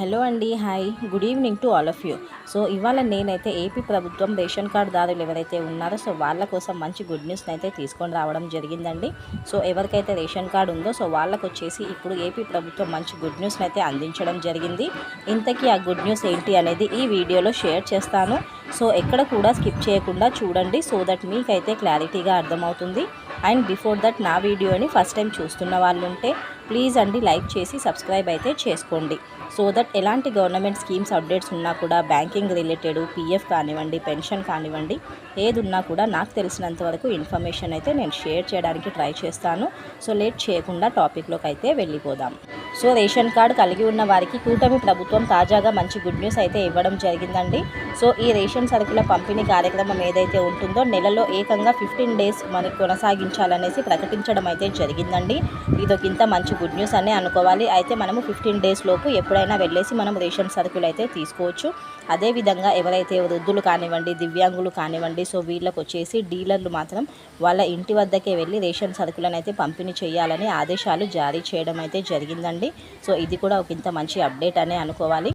Hello అండి hi. Good evening to all of you. So ఇవాళ నేనైతే ఏపీ ప్రభుత్వం రేషన్ కార్డుదారులు ఎవరైతే ఉన్నారో సో వాళ్ళ కోసం మంచి గుడ్ న్యూస్ని అయితే తీసుకొని రావడం జరిగిందండి. సో ఎవరికైతే రేషన్ కార్డు ఉందో సో వాళ్ళకు వచ్చేసి ఇప్పుడు ఏపీ ప్రభుత్వం మంచి గుడ్ న్యూస్ని అయితే అందించడం జరిగింది. ఇంతకీ ఆ గుడ్ న్యూస్ ఏంటి అనేది ఈ వీడియోలో షేర్ చేస్తాను. సో ఎక్కడ కూడా స్కిప్ చేయకుండా చూడండి సో దట్ మీకైతే క్లారిటీగా అర్థమవుతుంది. అండ్ బిఫోర్ దట్ నా వీడియోని ఫస్ట్ టైం చూస్తున్న వాళ్ళు ఉంటే ప్లీజ్ అండి లైక్ చేసి సబ్స్క్రైబ్ అయితే చేసుకోండి. సో దట్ ఎలాంటి గవర్నమెంట్ స్కీమ్స్ అప్డేట్స్ ఉన్నా కూడా బ్యాంకింగ్ రిలేటెడ్ పీఎఫ్ కానివ్వండి పెన్షన్ కానివ్వండి ఏది ఉన్నా కూడా నాకు తెలిసినంత వరకు ఇన్ఫర్మేషన్ అయితే నేను షేర్ చేయడానికి ట్రై చేస్తాను. సో లేట్ చేయకుండా టాపిక్లోకి అయితే వెళ్ళిపోదాం. సో రేషన్ కార్డు కలిగి ఉన్న వారికి కూటమి ప్రభుత్వం తాజాగా మంచి గుడ్ న్యూస్ అయితే ఇవ్వడం జరిగిందండి. సో ఈ రేషన్ సరుకుల పంపిణీ కార్యక్రమం ఏదైతే ఉంటుందో నెలలో ఏకంగా ఫిఫ్టీన్ డేస్ మనకి కొనసాగించాలనేసి ప్రకటించడం అయితే జరిగిందండి. ఇదొక ఇంత మంచి గుడ్ న్యూస్ అనే అనుకోవాలి. అయితే మనము ఫిఫ్టీన్ డేస్ లోపు ఎప్పుడైనా వెళ్ళేసి మనం రేషన్ సరుకులు అయితే తీసుకోవచ్చు. అదేవిధంగా ఎవరైతే వృద్ధులు కానివ్వండి దివ్యాంగులు కానివ్వండి సో వీళ్ళకి వచ్చేసి డీలర్లు మాత్రం వాళ్ళ ఇంటి వద్దకే వెళ్ళి రేషన్ సరుకులను అయితే పంపిణీ చేయాలని ఆదేశాలు జారీ చేయడం అయితే జరిగిందండి. సో ఇది కూడా ఒక ఇంత మంచి అప్డేట్ అనే అనుకోవాలి.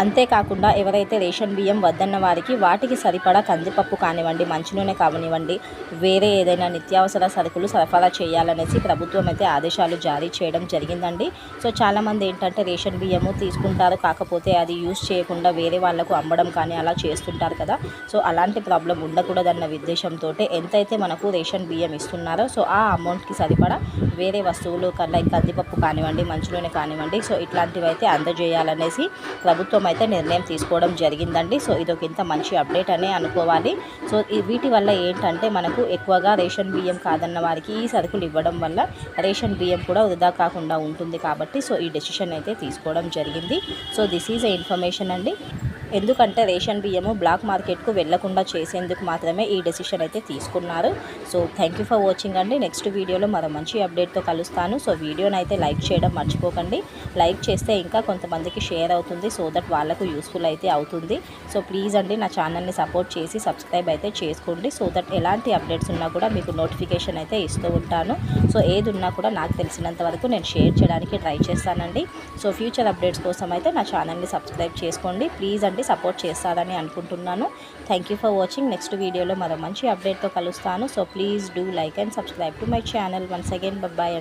అంతేకాకుండా ఎవరైతే రేషన్ బియ్యం వద్దన్న వారికి వాటికి సరిపడా కందిపప్పు కానివ్వండి మంచి నూనె కానివ్వండి వేరే ఏదైనా నిత్యావసర సరుకులు సరఫరా చేయాలనేసి ప్రభుత్వం అయితే ఆదేశాలు జారీ చేయడం జరిగిందండి. సో చాలామంది ఏంటంటే రేషన్ బియ్యము తీసుకుంటారు కాకపోతే అది యూజ్ చేయకుండా వేరే వాళ్ళకు అమ్మడం కానీ అలా చేస్తుంటారు కదా. సో అలాంటి ప్రాబ్లం ఉండకూడదన్న ఉద్దేశంతో ఎంతైతే మనకు రేషన్ బియ్యం ఇస్తున్నారో సో ఆ అమౌంట్కి సరిపడా వేరే వస్తువులు కల్లా కందిపప్పు కానివ్వండి మంచి నూనె కానివ్వండి సో ఇట్లాంటివి అయితే అందజేయాలనేసి ప్రభుత్వం అయితే నిర్ణయం తీసుకోవడం జరిగిందండి. సో ఇది ఒక ఇంత మంచి అప్డేట్ అనే అనుకోవాలి. సో ఈ వీటి వల్ల ఏంటంటే మనకు ఎక్కువగా రేషన్ బియ్యం కాదన్న వారికి ఈ సరుకులు ఇవ్వడం వల్ల రేషన్ బియ్యం కూడా వృధా కాకుండా ఉంటుంది కాబట్టి సో ఈ డెసిషన్ అయితే తీసుకోవడం జరిగింది. So this is a information అండి. ఎందుకంటే రేషన్ బియ్యము బ్లాక్ మార్కెట్కు వెళ్ళకుండా చేసేందుకు మాత్రమే ఈ డెసిషన్ అయితే తీసుకున్నారు. So thank you for watching అండి. నెక్స్ట్ వీడియోలో మరో మంచి అప్డేట్తో కలుస్తాను. సో వీడియోని అయితే లైక్ చేయడం మర్చిపోకండి. లైక్ చేస్తే ఇంకా కొంతమందికి షేర్ అవుతుంది. సో దట్ వాళ్ళకు యూస్ఫుల్ అయితే అవుతుంది. సో ప్లీజ్ అండి నా ఛానల్ని సపోర్ట్ చేసి సబ్స్క్రైబ్ అయితే చేసుకోండి. సో దట్ ఎలాంటి అప్డేట్స్ ఉన్నా కూడా మీకు నోటిఫికేషన్ అయితే ఇస్తూ ఉంటాను. సో ఏది ఉన్నా కూడా నాకు తెలిసినంత వరకు నేను షేర్ చేయడానికి ట్రై చేస్తానండి. సో ఫ్యూచర్ అప్డేట్స్ కోసం అయితే నా ఛానల్ని సబ్స్క్రైబ్ చేసుకోండి. ప్లీజ్ అండి సపోర్ట్ చేస్తారని అనుకుంటున్నాను. Thank you for watching next వీడియోలో మరో మంచి అప్డేట్తో కలుస్తాను. So please do like and subscribe to my channel once again bye అండి